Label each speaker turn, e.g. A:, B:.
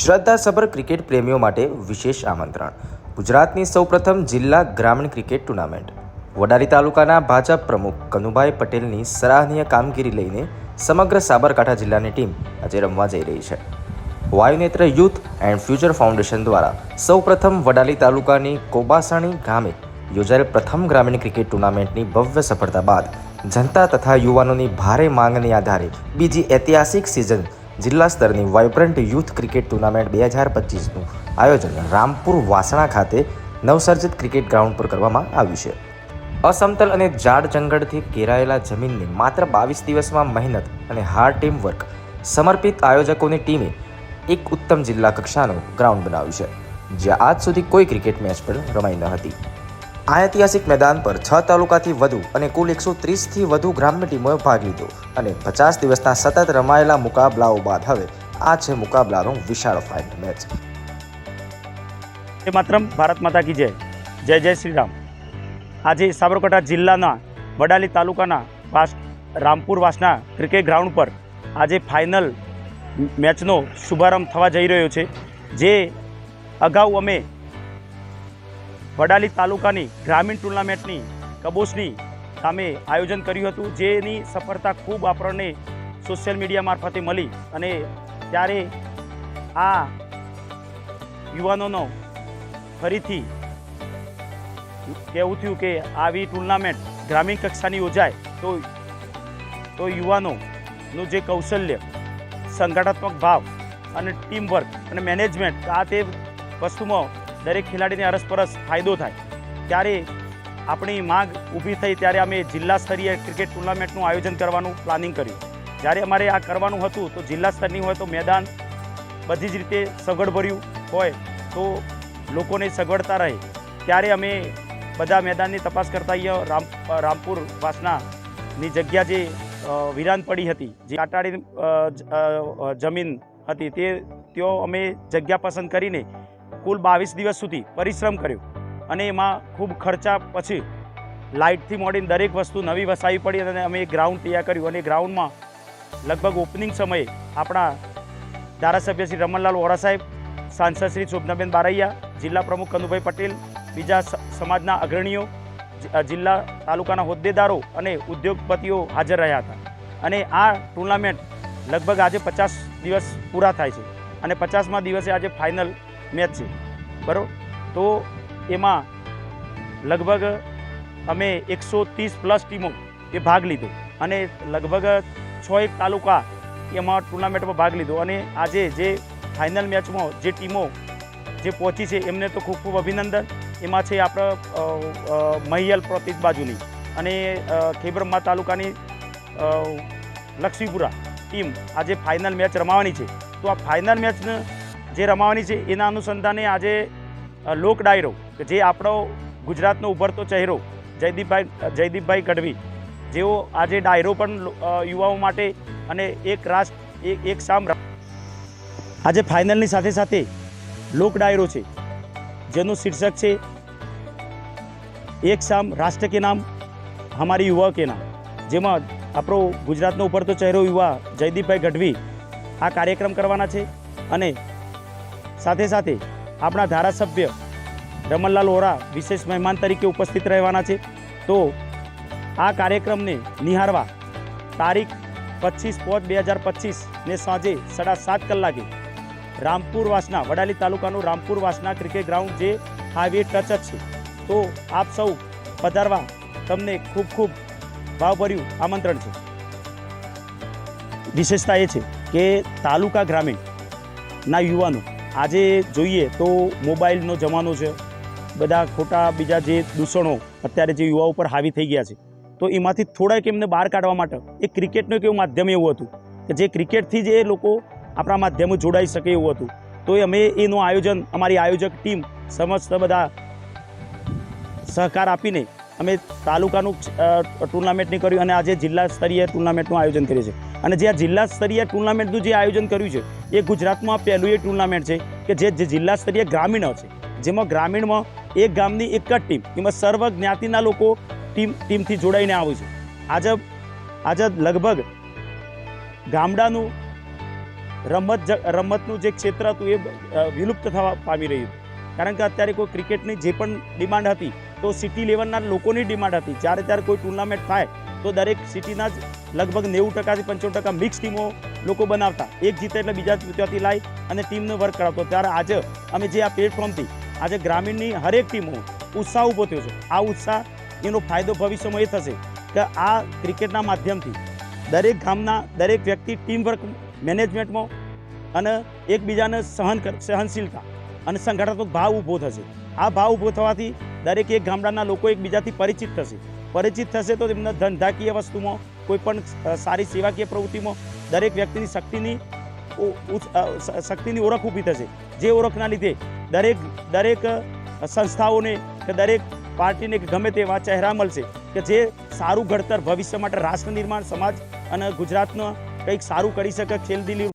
A: શ્રદ્ધાસભર cricket પ્રેમીઓ માટે વિશેષ આમંત્રણ. ગુજરાતની સૌપ્રથમ જિલ્લા ગ્રામીણ ક્રિકેટ ટુર્નામેન્ટ. વડાલી તાલુકાના ભાજપ પ્રમુખ કનુભાઈ પટેલની સરાહનીય કામગીરી લઈને સમગ્ર સાબરકાંઠા જિલ્લાની ટીમ આજે રમવા જઈ રહી છે. Vayunetra youth and future foundation દ્વારા સૌપ્રથમ વડાલી તાલુકાની કોબાસાણી ગામે યોજાયેલ પ્રથમ ગ્રામીણ ક્રિકેટ ટુર્નામેન્ટની ભવ્ય સફળતા બાદ જનતા તથા યુવાનોની ભારે માંગને આધારે બીજી ઐતિહાસિક સિઝન જિલ્લા સ્તરની વાઇબ્રન્ટ યુથ ક્રિકેટ ટુર્નામેન્ટ બે હજાર પચીસનું આયોજન રામપુર વાસણા ખાતે નવસર્જિત ક્રિકેટ ગ્રાઉન્ડ પર કરવામાં આવ્યું છે. અસમતલ અને જાડ જંગલથી ઘેરાયેલા જમીનને માત્ર બાવીસ દિવસમાં મહેનત અને હાર્ડ ટીમ વર્ક સમર્પિત આયોજકોની ટીમે એક ઉત્તમ જિલ્લા કક્ષાનું ગ્રાઉન્ડ બનાવ્યું છે, જ્યાં આજ સુધી કોઈ ક્રિકેટ મેચ પણ રમાઈ ન હતી. આ ઐતિહાસિક મેદાન પર છ તાલુકાથી વધુ અને કુલ એકસો ત્રીસથી વધુ ગ્રામ્ય ટીમોએ ભાગ લીધો અને પચાસ દિવસના સતત રમાયેલા મુકાબલાઓ બાદ હવે આ છે મુકાબલાનો વિશાળ ફાઇનલ મેચ
B: એ માત્રમ ભારત માતા કી જય. જય જય શ્રી રામ આજે સાબરકાંઠા જિલ્લાના વડાલી તાલુકાના વાસ, રામપુર વાસના ક્રિકેટ ગ્રાઉન્ડ પર આજે ફાઇનલ મેચનો શુભારંભ થવા જઈ રહ્યો છે. જે અગાઉ અમે વડાલી તાલુકાની ગ્રામીણ ટુર્નામેન્ટની કબોસની સામે આયોજન કર્યું હતું, જેની સફળતા ખૂબ આપણને સોશિયલ મીડિયા મારફતે મળી અને ત્યારે આ યુવાનોનો ફરીથી કહેવું થયું કે આવી ટુર્નામેન્ટ ગ્રામીણ કક્ષાની યોજાય તો તો યુવાનોનું જે કૌશલ્ય, સંગઠનાત્મક ભાવ અને ટીમ વર્ક અને મેનેજમેન્ટ આ તે વસ્તુમાં દરેક ખેલાડીને અરસપરસ ફાયદો થાય. ત્યારે આપણી માંગ ઊભી થઈ ત્યારે અમે જિલ્લા સ્તરીય ક્રિકેટ ટુર્નામેન્ટનું આયોજન કરવાનું પ્લાનિંગ કર્યું. જ્યારે અમારે આ કરવાનું હતું તો જિલ્લા સ્તરની હોય તો મેદાન બધી જ રીતે સગવડભર્યું હોય તો લોકોને સગવડતા રહે. ત્યારે અમે બધા મેદાનની તપાસ કરતા અહીંયા રામ રામપુર વાસનાની જગ્યા જે વિરાન પડી હતી, જે કાટાળી જમીન હતી તે, ત્યાં અમે જગ્યા પસંદ કરીને કુલ બાવીસ દિવસ સુધી પરિશ્રમ કર્યો અને એમાં ખૂબ ખર્ચા પછી લાઇટથી મોડીને દરેક વસ્તુ નવી વસાવી પડી અને અમે ગ્રાઉન્ડ તૈયાર કર્યું અને ગ્રાઉન્ડમાં લગભગ ઓપનિંગ સમયે આપણા ધારાસભ્ય શ્રી રમણલાલ વોરા સાહેબ, સાંસદ શ્રી શોભનાબેન બારૈયા, જિલ્લા પ્રમુખ કનુભાઈ પટેલ, બીજા સમાજના અગ્રણીઓ જિલ્લા તાલુકાના હોદ્દેદારો અને ઉદ્યોગપતિઓ હાજર રહ્યા હતા. અને આ ટુર્નામેન્ટ લગભગ આજે પચાસ દિવસ પૂરા થાય છે અને પચાસમા દિવસે આજે ફાઇનલ મેચ છે. બરાબર? તો એમાં લગભગ અમે એકસો ત્રીસ પ્લસ ટીમો એ ભાગ લીધો અને લગભગ છ એક તાલુકા એમાં ટુર્નામેન્ટમાં ભાગ લીધો અને આજે જે ફાઇનલ મેચમાં જે ટીમો જે પહોંચી છે એમને તો ખૂબ ખૂબ અભિનંદન. એમાં છે આપણે મહિયલ પ્રોતિજ બાજુની અને અ, તાલુકાની લક્ષ્મીપુરા ટીમ આજે ફાઇનલ મેચ રમાવાની છે. તો આ ફાઇનલ મેચ જે રમાવાની છે, એના અનુસંધાને આજે લોક ડાયરો, કે જે આપણો ગુજરાતનો ઉભરતો ચહેરો, જયદીપભાઈ જયદીપભાઈ ગઢવી, જેઓ આજે ડાયરો પણ યુવાઓ માટે અને એક રાષ્ટ્ર, એક એક સામ આજે ફાઇનલની સાથે સાથે લોક ડાયરો છે, જેનું શીર્ષક છે, એક સામ રાષ્ટ્ર કે નામ, હમારી યુવા કે નામ. જેમાં આપણો ગુજરાતનો ઉપરતો ચહેરો યુવા જયદીપભાઈ ગઢવી આ કાર્યક્રમ કરવાના છે અને સાથે સાથે આપણા ધારાસભ્ય રમણલાલ ઓરા વિશેષ મહેમાન તરીકે ઉપસ્થિત રહેવાના છે. તો આ કાર્યક્રમને નિહાળવા તારીખ પચીસ પાંચ બે હજાર પચીસને સાંજે સાડા સાત કલાકે રામપુર વાસના વડાલી તાલુકાનું રામપુર વાસના ક્રિકેટ ગ્રાઉન્ડ જે હાઈવે ટચ જ છે. તો આપ સૌ પધારવા તમને ખૂબ ખૂબ ભાવભર્યું આમંત્રણ છે. વિશેષતા એ છે કે તાલુકા ગ્રામીણના યુવાનો આજે જોઈએ તો મોબાઈલનો જમાનો છે. બધા ખોટા બીજા જે દૂષણો અત્યારે જે યુવાઓ પર હાવી થઈ ગયા છે. તો એમાંથી થોડાક એમને બહાર કાઢવા માટે એ ક્રિકેટનું એક એવું માધ્યમ એવું હતું કે જે ક્રિકેટથી જ એ લોકો આપણા માધ્યમો જોડાઈ શકે એવું હતું. તો અમે એનું આયોજન, અમારી આયોજક ટીમ સમસ્ત બધા સહકાર આપીને અમે તાલુકાનું ટુર્નામેન્ટની કર્યું અને આજે જિલ્લા સ્તરીય ટુર્નામેન્ટનું આયોજન કર્યું છે. અને જે આ જિલ્લા સ્તરીય ટુર્નામેન્ટનું જે આયોજન કર્યું છે, એ ગુજરાતમાં પહેલું એ ટુર્નામેન્ટ છે કે જે જિલ્લા સ્તરીય ગ્રામીણ છે. જેમાં ગ્રામીણમાં એક ગામની એક જ ટીમ, એમાં સર્વ જ્ઞાતિના લોકો ટીમ, ટીમથી જોડાઈને આવે છે. આજે આજે લગભગ ગામડાનું રમત રમતનું જે ક્ષેત્ર હતું એ વિલુપ્ત થવા પામી રહ્યું કારણ કે અત્યારે કોઈ ક્રિકેટની જે પણ ડિમાન્ડ હતી તો સિટી લેવલના લોકોની ડિમાન્ડ હતી. જ્યારે ત્યારે કોઈ ટુર્નામેન્ટ થાય, તો દરેક સિટીના જ લગભગ નેવું ટકાથી પંચોતેર ટકા મિક્સ ટીમો લોકો બનાવતા. એક જીતે એટલે બીજા ત્યાંથી લાવી અને ટીમનો વર્ક કરાવતો. ત્યારે આજે અમે જે આ પ્લેટફોર્મથી આજે ગ્રામીણની હરેક ટીમો ઉત્સાહ ઊભો થયો છે. આ ઉત્સાહ, એનો ફાયદો ભવિષ્યમાં એ થશે કે આ ક્રિકેટના માધ્યમથી દરેક ગામના દરેક વ્યક્તિ ટીમ વર્ક મેનેજમેન્ટમાં અને એકબીજાને સહન સહનશીલતા અને સંગઠનાત્મક ભાવ ઊભો થશે. આ ભાવ ઊભો થવાથી દરેક એક ગામડાના લોકો એકબીજાથી પરિચિત થશે. પરિચિત થશે તો તેમના ધંધાકીય વસ્તુમાં કોઈ પણ સારી સેવાકીય પ્રવૃત્તિમાં દરેક વ્યક્તિની શક્તિની શક્તિની ઓળખ ઊભી થશે. જે ઓળખના લીધે દરેક દરેક સંસ્થાઓને કે દરેક પાર્ટીને કે ગમે તેવા ચહેરા મળશે કે જે સારું ઘડતર ભવિષ્ય માટે રાષ્ટ્ર નિર્માણ, સમાજ અને ગુજરાતનું કંઈક સારું કરી શકે ખેલદિલી